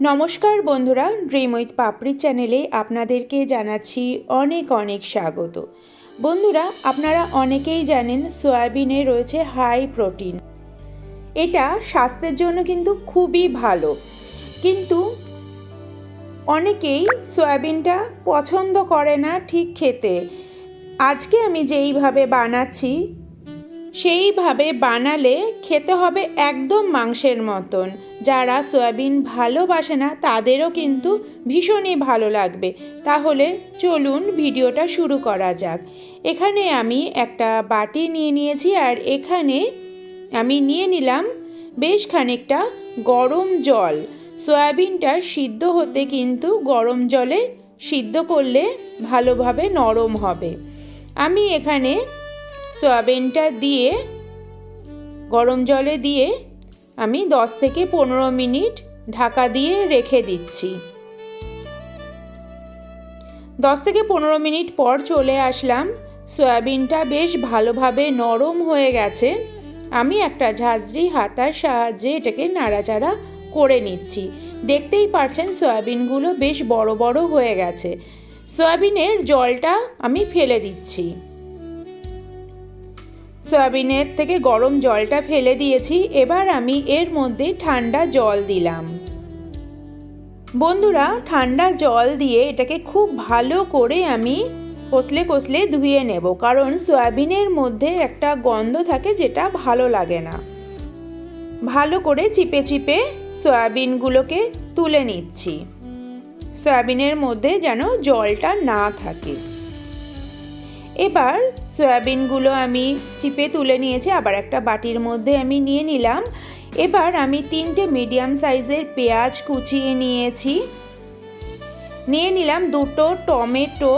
নমস্কার বন্ধুরা dream with পাপড়ি চ্যানেলে আপনাদেরকে জানাচ্ছি অনেক অনেক স্বাগত। বন্ধুরা, আপনারা অনেকেই জানেন সয়াবিনে রয়েছে হাই প্রোটিন এটা স্বাস্থ্যের জন্য কিন্তু খুবই ভালো। কিন্তু অনেকেই সয়াবিনটা পছন্দ করে না ঠিক খেতে। আজকে আমি যেইভাবে বানাচ্ছি সেইভাবে বানালে খেতে হবে একদম মাংসের মতন। যারা সয়াবিন ভালোবাসে না, তাদেরও কিন্তু ভীষণই ভালো লাগবে। তাহলে চলুন ভিডিওটা শুরু করা যাক। এখানে আমি একটা বাটি নিয়ে নিয়েছি আর এখানে আমি নিয়ে নিলাম বেশ খানিকটা গরম জল। সয়াবিনটা সিদ্ধ হতে কিন্তু গরম জলে সিদ্ধ করলে ভালোভাবে নরম হবে। আমি এখানে সয়াবিনটা দিয়ে, গরম জলে দিয়ে আমি দশ থেকে পনেরো মিনিট ঢাকা দিয়ে রেখে দিচ্ছি। দশ থেকে পনেরো মিনিট পর চলে আসলাম। সয়াবিনটা বেশ ভালোভাবে নরম হয়ে গেছে। আমি একটা ঝাঁঝরি হাতার সাহায্যে এটাকে নাড়াচাড়া করে নিচ্ছি। দেখতেই পারছেন সয়াবিনগুলো বেশ বড় বড় হয়ে গেছে। সয়াবিনের জলটা আমি ফেলে দিচ্ছি। সয়াবিনের থেকে গরম জলটা ফেলে দিয়েছি, এবার আমি এর মধ্যে ঠান্ডা জল দিলাম। বন্ধুরা, ঠান্ডা জল দিয়ে এটাকে খুব ভালো করে আমি কষলে কষলে ধুয়ে নেব, কারণ সয়াবিনের মধ্যে একটা গন্ধ থাকে যেটা ভালো লাগে না। ভালো করে চিপে চিপে সয়াবিনগুলোকে তুলে নিচ্ছি। সয়াবিনের মধ্যে যেন জলটা না থাকে। এবার সয়াবিনগুলো আমি চিপে তুলে নিয়েছি, আবার একটা বাটির মধ্যে আমি নিয়ে নিলাম। এবার আমি তিনটে মিডিয়াম সাইজের পেঁয়াজ কুচিয়ে নিয়েছি। নিয়ে নিলাম দুটো টমেটো,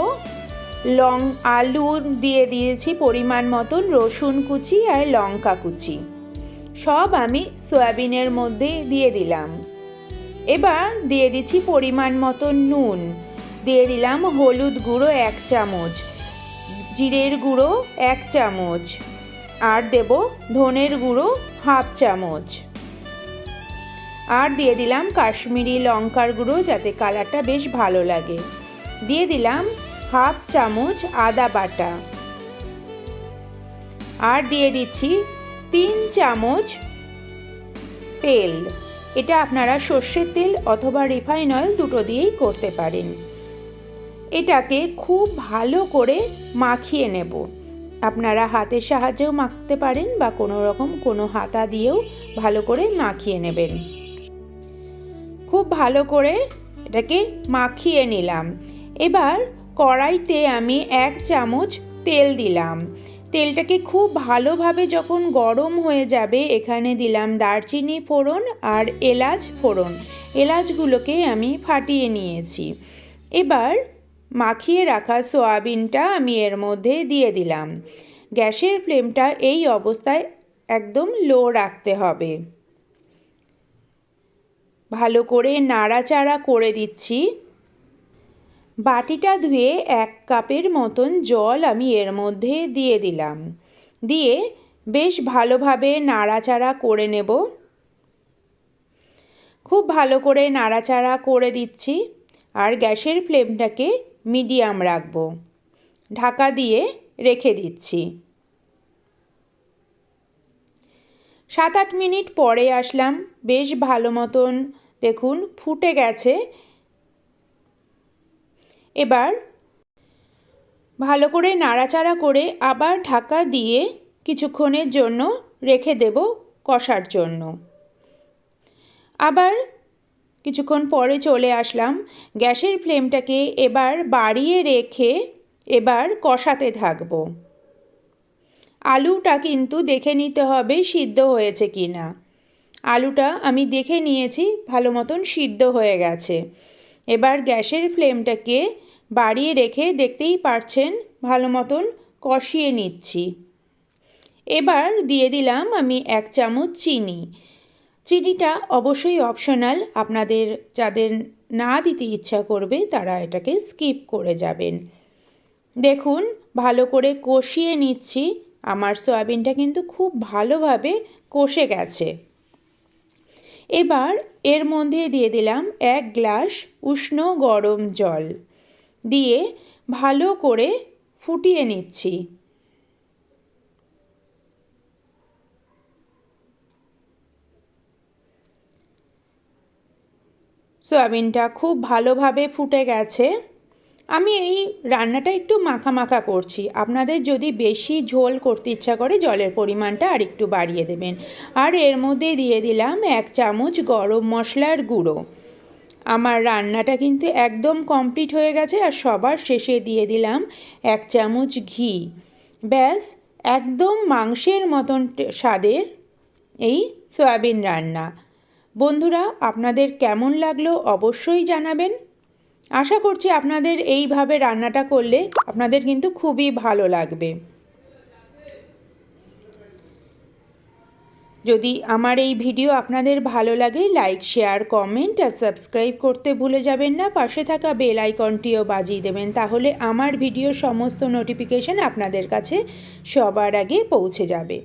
লং আলু দিয়ে দিয়েছি পরিমাণ মতন, রসুন কুচি আর লঙ্কা কুচি। সব আমি সয়াবিনের মধ্যে দিয়ে দিলাম। এবার দিয়ে দিচ্ছি পরিমাণ মতন নুন। দিয়ে দিলাম হলুদ গুঁড়ো এক চামচ। জিরের গুঁড়ো এক চামচ আর দেব ধনের গুঁড়ো হাফ চামচ। আর দিয়ে দিলাম কাশ্মীরি লঙ্কার গুঁড়ো যাতে কালারটা বেশ ভালো লাগে। দিয়ে দিলাম হাফ চামচ আদা বাটা। আর দিয়ে দিচ্ছি তিন চামচ তেল। এটা আপনারা সর্ষের তেল অথবা রিফাইন অয়েল দুটো দিয়েই করতে পারেন। এটাকে খুব ভালো করে মাখিয়ে নেব। আপনারা হাতের সাহায্যেও মাখতে পারেন বা কোনো রকম কোনো হাতা দিয়েও ভালো করে মাখিয়ে নেবেন। খুব ভালো করে এটাকে মাখিয়ে নিলাম। এবার কড়াইতে আমি এক চামচ তেল দিলাম। তেলটাকে খুব ভালোভাবে যখন গরম হয়ে যাবে, এখানে দিলাম দারচিনি ফোড়ন আর এলাচ ফোড়ন। এলাচগুলোকে আমি ফাটিয়ে নিয়েছি। এবার মাখিয়ে রাখা সোয়াবিনটা আমি এর মধ্যে দিয়ে দিলাম। গ্যাসের ফ্লেমটা এই অবস্থায় একদম লো রাখতে হবে। ভালো করে নাড়াচাড়া করে দিচ্ছি। বাটিটা ধুয়ে এক কাপের মতন জল আমি এর মধ্যে দিয়ে দিলাম। দিয়ে বেশ ভালোভাবে নাড়াচাড়া করে নেব। খুব ভালো করে নাড়াচাড়া করে দিচ্ছি। আর গ্যাসের ফ্লেমটাকে মিডিয়াম রাখব। ঢাকা দিয়ে রেখে দিচ্ছি। সাত আট মিনিট পরে আসলাম। বেশ ভালো মতন, দেখুন, ফুটে গেছে। এবার ভালো করে নাড়াচাড়া করে আবার ঢাকা দিয়ে কিছুক্ষণের জন্য রেখে দেব কষার জন্য। আবার কিছুক্ষণ পরে চলে আসলাম। গ্যাসের ফ্লেমটাকে এবার বাড়িয়ে রেখে এবার কষাতে থাকব। আলুটা কিন্তু দেখে নিতে হবে সিদ্ধ হয়েছে কি না আলুটা আমি দেখে নিয়েছি, ভালো মতন সিদ্ধ হয়ে গেছে। এবার গ্যাসের ফ্লেমটাকে বাড়িয়ে রেখে দেখতেই পারছেন, ভালো মতন কষিয়ে নিচ্ছি। এবার দিয়ে দিলাম আমি এক চামচ চিনি। চিনিটা অবশ্যই অপশনাল আপনাদের যাদের না দিতে ইচ্ছা করবে, তারা এটাকে স্কিপ করে যাবেন। দেখুন, ভালো করে কষিয়ে নিচ্ছি। আমার সয়াবিনটা কিন্তু খুব ভালোভাবে কষে গেছে। এবার এর মধ্যে দিয়ে দিলাম এক গ্লাস উষ্ণ গরম জল। দিয়ে ভালো করে ফুটিয়ে নিচ্ছি। সয়াবিনটা খুব ভালোভাবে ফুটে গেছে। আমি এই রান্নাটা একটু মাখা মাখা করছি। আপনাদের যদি বেশি ঝোল করতে ইচ্ছা করে, জলের পরিমাণটা আর একটু বাড়িয়ে দেবেন। আর এর মধ্যে দিয়ে দিলাম এক চামচ গরম মশলার গুঁড়ো। আমার রান্নাটা কিন্তু একদম কমপ্লিট হয়ে গেছে আর সবার শেষে দিয়ে দিলাম এক চামচ ঘি। ব্যাস, একদম মাংসের মতন স্বাদের এই সয়াবিন রান্না। বন্ধুরা, আপনাদের কেমন লাগল অবশ্যই জানাবেন। আশা করছি আপনাদের এইভাবে রান্নাটা করলে আপনাদের কিন্তু খুবই ভালো লাগবে। যদি আমার এই ভিডিও আপনাদের ভালো লাগে লাইক শেয়ার কমেন্ট আর সাবস্ক্রাইব করতে ভুলে যাবেন না, পাশে থাকা বেল আইকনটিও বাজিয়ে দেবেন, তাহলে আমার ভিডিও সমস্ত নোটিফিকেশান আপনাদের কাছে সবার আগে পৌঁছে যাবে।